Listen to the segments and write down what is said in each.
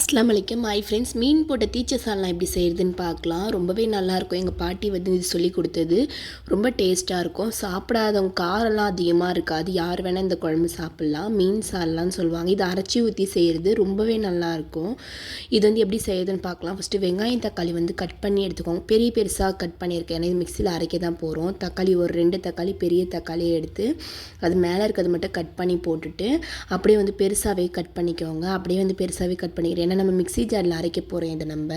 அஸ்லாம் வலைக்கம் my friends மீன் போட்ட தீச்ச சால்லாம் எப்படி செய்கிறதுன்னு பார்க்கலாம். ரொம்பவே நல்லாயிருக்கும். எங்கள் பாட்டி வந்து இது சொல்லி கொடுத்தது. ரொம்ப டேஸ்ட்டாக இருக்கும். சாப்பிடாதவங்க காரெல்லாம் அதிகமாக இருக்காது. யார் வேணால் இந்த குழம்பு சாப்பிட்லாம். மீன் சால்லாம் சொல்லுவாங்க. இதை அரைச்சி ஊற்றி செய்கிறது ரொம்பவே நல்லாயிருக்கும். இது வந்து எப்படி செய்யுதுன்னு பார்க்கலாம். ஃபஸ்ட்டு வெங்காயம் தக்காளி வந்து கட் பண்ணி எடுத்துக்கோங்க. பெரிய பெருசாக கட் பண்ணியிருக்கேன். ஏன்னா இது மிக்சியில் அரைக்க தான் போகிறோம் தக்காளி ஒரு ரெண்டு தக்காளி பெரிய தக்காளியை எடுத்து அது மேலே இருக்கிறது மட்டும் கட் பண்ணி போட்டுட்டு அப்படியே வந்து பெருசாகவே கட் பண்ணிக்கோங்க. அப்படியே வந்து பெருசாகவே கட் பண்ணிக்கிறேன். ஏன்னா நம்ம மிக்ஸி ஜாரில் அரைக்க போகிறோம் இதை நம்ம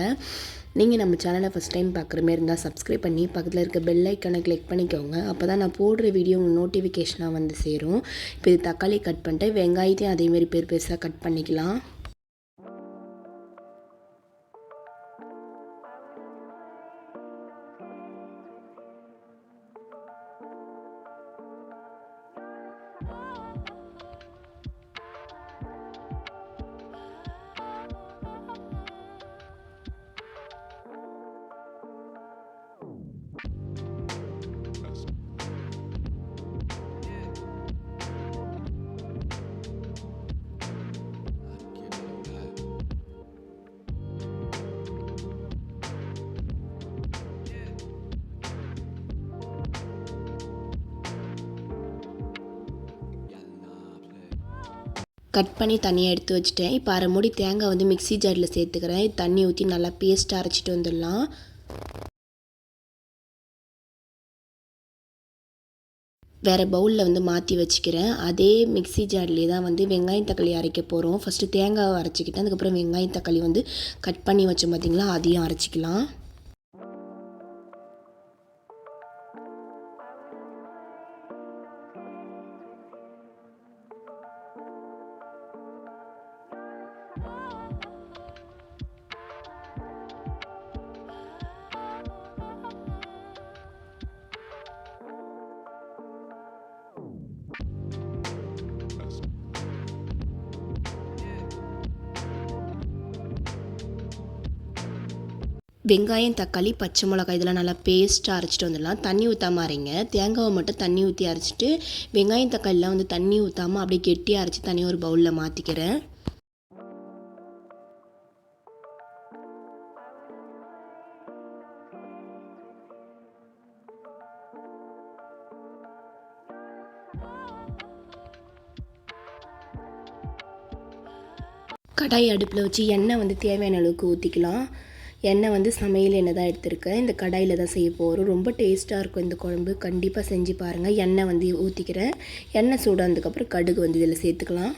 நீங்கள் நம்ம சேனலை ஃபஸ்ட் டைம் பார்க்குற மாதிரி இருந்தால் சப்ஸ்கிரைப் பண்ணி பக்கத்தில் இருக்க பெல் ஐக்கனை கிளிக் பண்ணிக்கோங்க. அப்போ தான் நான் போடுற வீடியோ உங்களுக்கு நோட்டிஃபிகேஷனாக வந்து சேரும். இப்போ இது தக்காளி கட் பண்ணிட்டு வெங்காயத்தையும் அதேமாரி பெரு பெருசாக கட் பண்ணிக்கலாம். Oh. கட் பண்ணி தனியாக எடுத்து வச்சுட்டேன். இப்போ அரை மூடி தேங்காய் வந்து மிக்ஸி ஜாரில் சேர்த்துக்கிறேன். தண்ணி ஊற்றி நல்லா பேஸ்ட்டாக அரைச்சிட்டு வந்துடலாம். வேறு பவுலில் வந்து மாற்றி வச்சுக்கிறேன். அதே மிக்ஸி ஜார்லேயே தான் வந்து வெங்காயம் தக்காளி அரைக்க போகிறோம் ஃபஸ்ட்டு தேங்காவை அரைச்சிக்கிட்டேன் அதுக்கப்புறம் வெங்காயம் தக்காளி வந்து கட் பண்ணி வச்சோம் பார்த்திங்களா அதையும் அரைச்சிக்கலாம். வெங்காயம் தக்காளி பச்சை மிளகாய் இதெல்லாம் நல்லா பேஸ்ட்டாக அரைச்சிட்டு வந்துடலாம். தண்ணி ஊற்றாமல் அரைங்க. தேங்காவை மட்டும் தண்ணி ஊற்றி அரைச்சிட்டு வெங்காயம் தக்காளிலாம் வந்து தண்ணி ஊற்றாமல் அப்படியே கெட்டியாக அரைச்சி தனியாக ஒரு பவுலில் மாற்றிக்கிறேன் கடாய் அடுப்பில் வச்சு எண்ணெய் வந்து தேவையான அளவுக்கு ஊற்றிக்கலாம் எண்ணெய் வந்து சமையல் எண்ணெய் தான் எடுத்திருக்கேன். இந்த கடாயில் தான் செய்ய போகிறோம் ரொம்ப டேஸ்ட்டாக இருக்கும் இந்த குழம்பு. கண்டிப்பாக செஞ்சு பாருங்கள் எண்ணெய் வந்து ஊற்றிக்கிறேன் எண்ணெய் சூடானதுக்கப்புறம் கடுகு வந்து இதில் சேர்த்துக்கலாம்.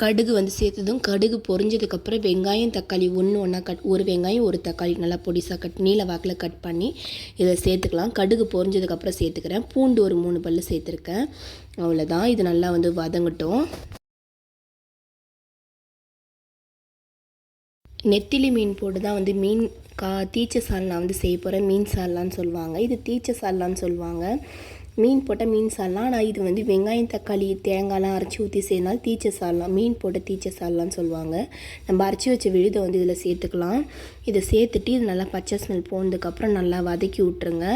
கடுகு வந்து சேர்த்ததும் கடுகு பொரிஞ்சதுக்கப்புறம் வெங்காயம் தக்காளி ஒன்று ஒன்றா கட் ஒரு வெங்காயம் ஒரு தக்காளி நல்லா பொடிசாக கட் நீல வாக்கில் கட் பண்ணி இதை சேர்த்துக்கலாம். கடுகு பொரிஞ்சதுக்கப்புறம் சேர்த்துக்கிறேன். பூண்டு ஒரு மூணு பல்லு சேர்த்துருக்கேன். அவ்வளோதான் இது நல்லா வந்து வதங்கட்டும். நெத்திலி மீன் போட்டு தான் வந்து மீன் கா தீச்ச சால்னா வந்து செய்ய போகிறேன் மீன் சால்னான்னு சொல்லுவாங்க. இது தீச்ச சால்னான்னு சொல்லுவாங்க. மீன் போட்டால் மீன் சாடலாம் ஆனால் இது வந்து வெங்காயம் தக்காளி தேங்காய்லாம் அரைச்சி ஊற்றி செய்யனால தீச்சை சாடலாம் மீன் போட்ட தீச்சை சாடலான்னு சொல்லுவாங்க. நம்ம அரைச்சி வச்ச விழுதை வந்து இதில் சேர்த்துக்கலாம். இதை சேர்த்துட்டு இது நல்லா பச்சை ஸ்மெல் போனதுக்கப்புறம் நல்லா வதக்கி விட்ருங்க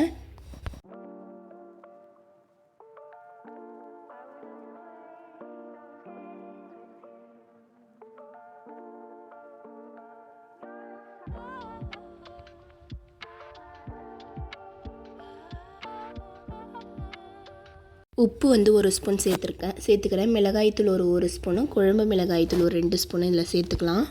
உப்பு வந்து ஒரு ஸ்பூன் சேர்த்துருக்கேன். சேர்த்துக்கிறேன். மிளகாய்த்தூள் ஒரு ஒரு ஸ்பூனும் குழம்பு மிளகாய்த்தூள் ஒரு ரெண்டு ஸ்பூனும் இதில் சேர்த்துக்கலாம்.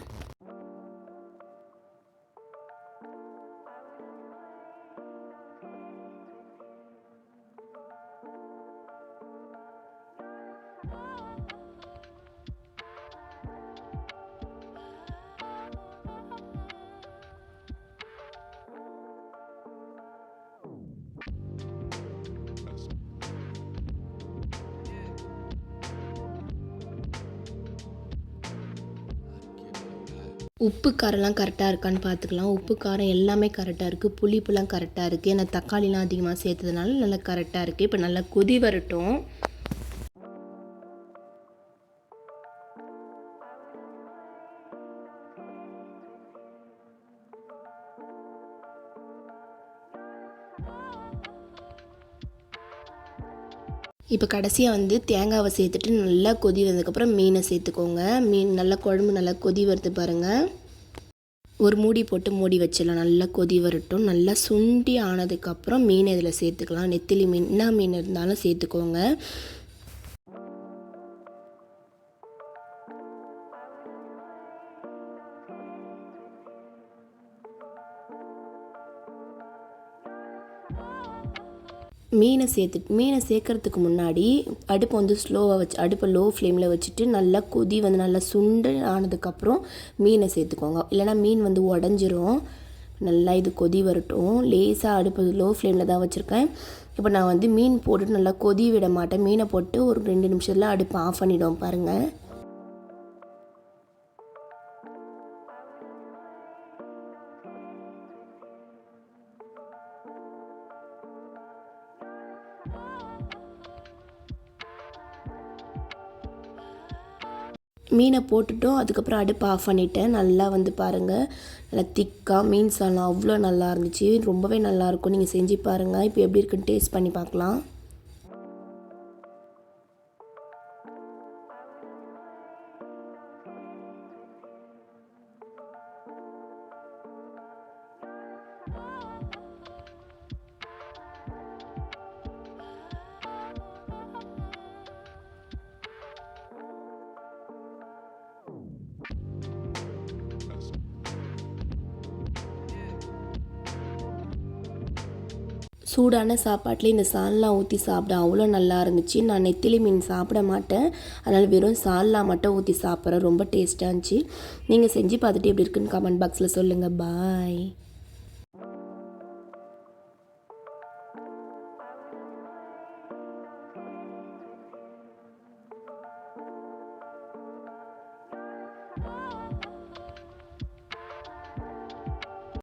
உப்பு காரம்லாம் கரெக்டாக இருக்கான்னு பார்த்துக்கலாம். உப்பு காரம் எல்லாமே கரெக்டாக இருக்குது புளிப்புலாம் கரெக்டாக இருக்குது ஏன்னா தக்காளிலாம் அதிகமாக சேர்த்ததுனால நல்லா கரெக்டாக இருக்குது இப்போ நல்லா கொதி வரட்டும். இப்போ கடைசியாக வந்து தேங்காவை சேர்த்துட்டு நல்லா கொதி வந்ததுக்கப்புறம் மீனை சேர்த்துக்கோங்க. மீன் நல்லா குழம்பு நல்லா கொதி வருது பாருங்கள் ஒரு மூடி போட்டு மூடி வச்சிடலாம். நல்லா கொதி வரட்டும். நல்லா சுண்டி ஆனதுக்கப்புறம் மீனை இதில் சேர்த்துக்கலாம். நெத்திலி மீன் என்ன மீன் இருந்தாலும் சேர்த்துக்கோங்க. மீனை சேர்த்துட்டு மீனை சேர்க்கறதுக்கு முன்னாடி அடுப்பை வந்து ஸ்லோவாக வச்சு அடுப்பை லோ ஃப்ளேமில் வச்சுட்டு நல்லா கொதி வந்து நல்லா சுண்டு ஆனதுக்கப்புறம் மீனை சேர்த்துக்கோங்க. இல்லைனா மீன் வந்து உடஞ்சிரும். நல்லா இது கொதி வரட்டும். லேசாக அடுப்பு லோ ஃப்ளேமில் தான் வச்சுருக்கேன். இப்போ நான் வந்து மீன் போட்டுட்டு நல்லா கொதி விட மாட்டேன். மீனை போட்டு ஒரு ரெண்டு நிமிஷத்தில் அடுப்பை ஆஃப் பண்ணிவிடுவோம் பாருங்கள் மீனை போட்டுட்டோம். அதுக்கப்புறம் அடுப்பு ஆஃப் பண்ணிட்டேன். நல்லா வந்து பாருங்கள் நல்லா திக்காக மீன் சாலம் அவ்வளோ நல்லா இருந்துச்சு. ரொம்பவே நல்லாயிருக்கும் நீங்கள் செஞ்சு பாருங்கள் இப்போ எப்படி இருக்குன்னு டேஸ்ட் பண்ணி பார்க்கலாம். சூடான சாப்பாட்டில் இந்த சால்னா ஊற்றி சாப்பிட அவ்வளோ நல்லா இருந்துச்சு. நான் நெத்திலி மீன் சாப்பிட மாட்டேன். அதனால் வெறும் சால்னா மட்டும் ஊற்றி சாப்பிட்றேன். ரொம்ப டேஸ்ட்டாக இருந்துச்சு. நீங்கள் செஞ்சு பார்த்துட்டு எப்படி இருக்குன்னு கமெண்ட் பாக்ஸில் சொல்லுங்கள் பாய்